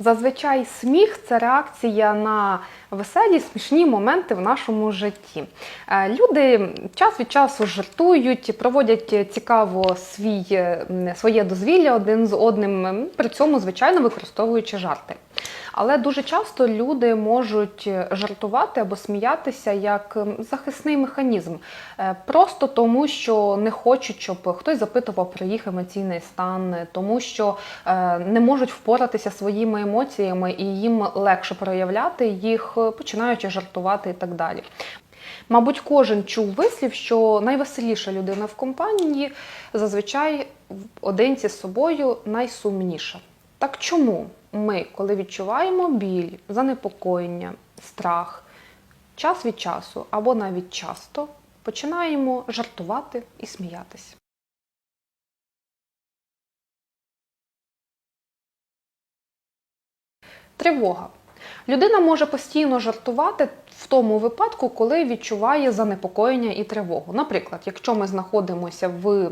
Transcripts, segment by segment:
Зазвичай сміх це реакція на веселі, смішні моменти в нашому житті. Е, Люди час від часу жартують, проводять цікаво свій, е, своє дозвілля один з одним, при цьому, звичайно, використовуючи жарти. Але дуже часто люди можуть жартувати або сміятися як захисний механізм, Е, просто тому, що не хочуть, щоб хтось запитував про їх емоційний стан, тому що е, не можуть впоратися своїми емоціями і їм легше проявляти їх, е, починаючи жартувати і так далі. Мабуть, кожен чув вислів, що найвеселіша людина в компанії зазвичай в одинці з собою найсумніша. Так чому ми, коли відчуваємо біль, занепокоєння, страх, час від часу або навіть часто починаємо жартувати і сміятися? Тривога. Людина може постійно жартувати в тому випадку, коли відчуває занепокоєння і тривогу. Наприклад, якщо ми знаходимося в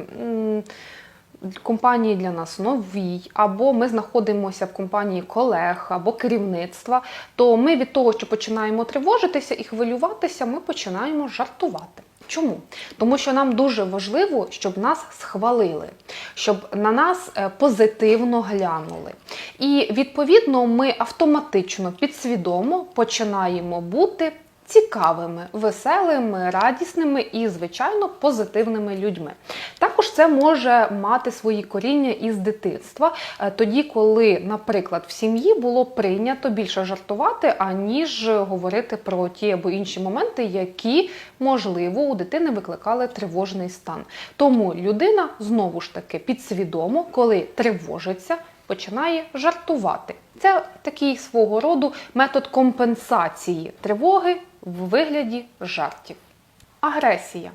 компанії для нас новій, або ми знаходимося в компанії колег або керівництва, то ми від того, що починаємо тривожитися і хвилюватися, ми починаємо жартувати. Чому? Тому що нам дуже важливо, щоб нас схвалили, щоб на нас е, позитивно глянули. І відповідно ми автоматично, підсвідомо починаємо бути цікавими, веселими, радісними і, звичайно, позитивними людьми. Також це може мати свої коріння із дитинства, е, тоді, коли, наприклад, в сім'ї було прийнято більше жартувати, аніж говорити про ті або інші моменти, які, можливо, у дитини викликали тривожний стан. Тому людина знову ж таки підсвідомо, коли тривожиться, починає жартувати. Це такий свого роду метод компенсації тривоги в вигляді жартів. Агресія.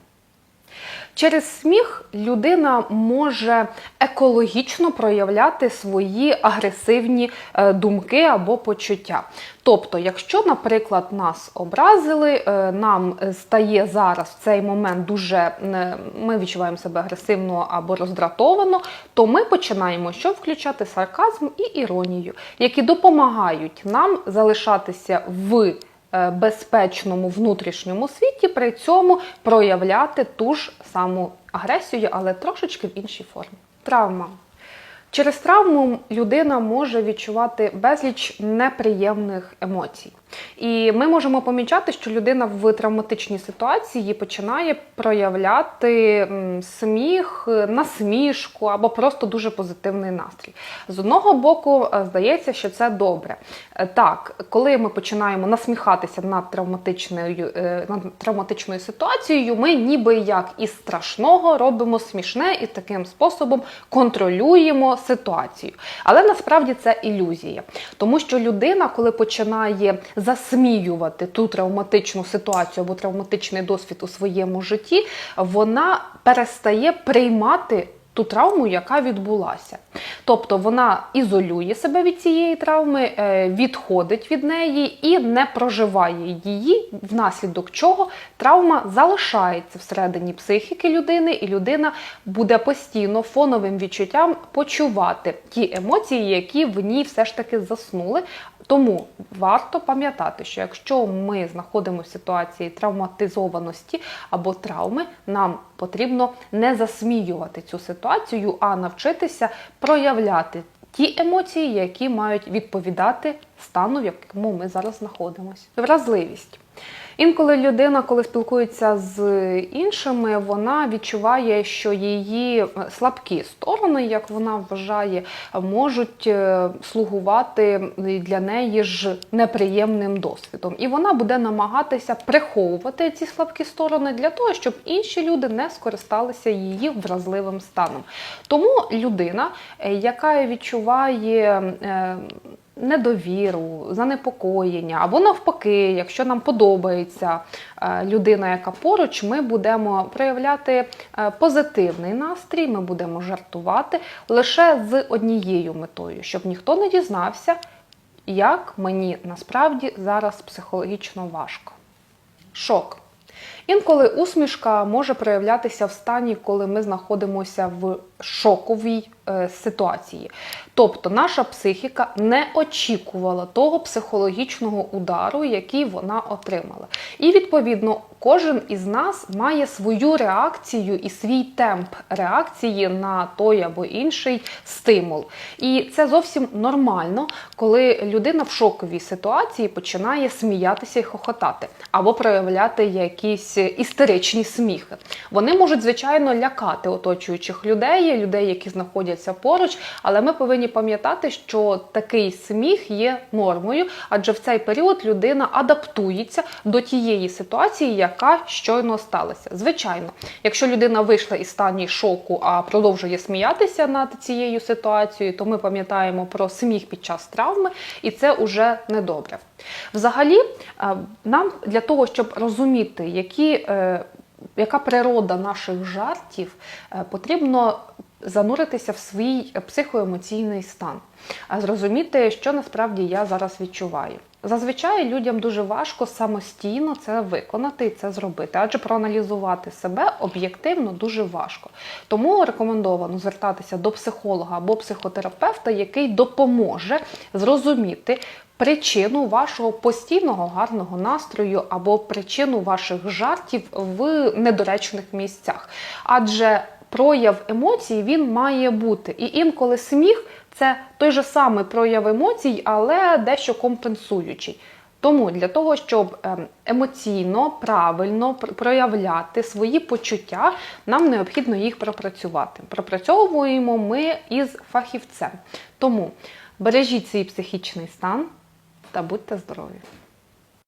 Через сміх людина може екологічно проявляти свої агресивні е, думки або почуття. Тобто, якщо, наприклад, нас образили, е, нам стає зараз в цей момент дуже е, ми відчуваємо себе агресивно або роздратовано, то ми починаємо що включати сарказм і іронію, які допомагають нам залишатися в безпечному внутрішньому світі, при цьому проявляти ту ж саму агресію, але трошечки в іншій формі. Травма. Через травму людина може відчувати безліч неприємних емоцій. І ми можемо помічати, що людина в травматичній ситуації починає проявляти сміх, насмішку або просто дуже позитивний настрій. З одного боку, е, здається, що це добре. Е, Так, коли ми починаємо насміхатися над травматичною, е, над травматичною ситуацією, ми ніби як із страшного робимо смішне і таким способом контролюємо ситуацію. Але насправді це ілюзія, тому що людина, коли починає засміювати ту травматичну ситуацію або травматичний досвід у своєму житті, вона перестає приймати ту травму, яка відбулася. Тобто вона ізолює себе від цієї травми, е, відходить від неї і не проживає її, внаслідок чого травма залишається всередині психіки людини, і людина буде постійно фоновим відчуттям почувати ті емоції, які в ній все ж таки заснули. Тому варто пам'ятати, що якщо ми знаходимося в ситуації травматизованості або травми, нам потрібно не засміювати цю ситуацію, а навчитися проявляти ті емоції, які мають відповідати стану, в якому ми зараз знаходимося. Вразливість. Інколи людина, коли спілкується з іншими, вона відчуває, що її е, слабкі сторони, як вона вважає, можуть е, слугувати для неї ж неприємним досвідом. І вона буде намагатися приховувати ці слабкі сторони для того, щоб інші люди не скористалися її вразливим станом. Тому людина, е, яка відчуває е, недовіру, занепокоєння, або навпаки, якщо нам подобається е, людина, яка поруч, ми будемо проявляти е, позитивний настрій, ми будемо жартувати лише з однією метою, щоб ніхто не дізнався, як мені насправді зараз психологічно важко. Шок. Інколи усмішка може проявлятися в стані, коли ми знаходимося в шоковій ситуації. Тобто наша психіка не очікувала того психологічного удару, який вона отримала. І відповідно кожен із нас має свою реакцію і свій темп реакції на той або інший стимул. І це зовсім нормально, коли людина в шоковій ситуації починає сміятися і хохотати або проявляти якісь істеричні сміхи. Вони можуть, звичайно, лякати оточуючих людей, людей, які знаходяться поруч, але ми повинні пам'ятати, що такий сміх є нормою, адже в цей період людина адаптується до тієї ситуації, яка щойно сталася. Звичайно, якщо людина вийшла із стані шоку, а продовжує сміятися над цією ситуацією, то ми пам'ятаємо про сміх під час травми, і це уже недобре. Взагалі, е, нам для того, щоб розуміти, які е, яка природа наших жартів, е, потрібно зануритися в свій психоемоційний стан, а зрозуміти, що насправді я зараз відчуваю. Зазвичай людям дуже важко самостійно це виконати і це зробити, адже проаналізувати себе об'єктивно дуже важко. Тому рекомендовано звертатися до психолога або психотерапевта, який допоможе зрозуміти причину вашого постійного гарного настрою або причину ваших жартів в недоречних місцях. Адже прояв емоцій він має бути. І інколи сміх це той же самий прояв емоцій, але дещо компенсуючий. Тому для того, щоб ем, емоційно, правильно проявляти свої почуття, нам необхідно їх пропрацювати. Пропрацьовуємо ми із фахівцем. Тому бережіть свій психічний стан та будьте здорові!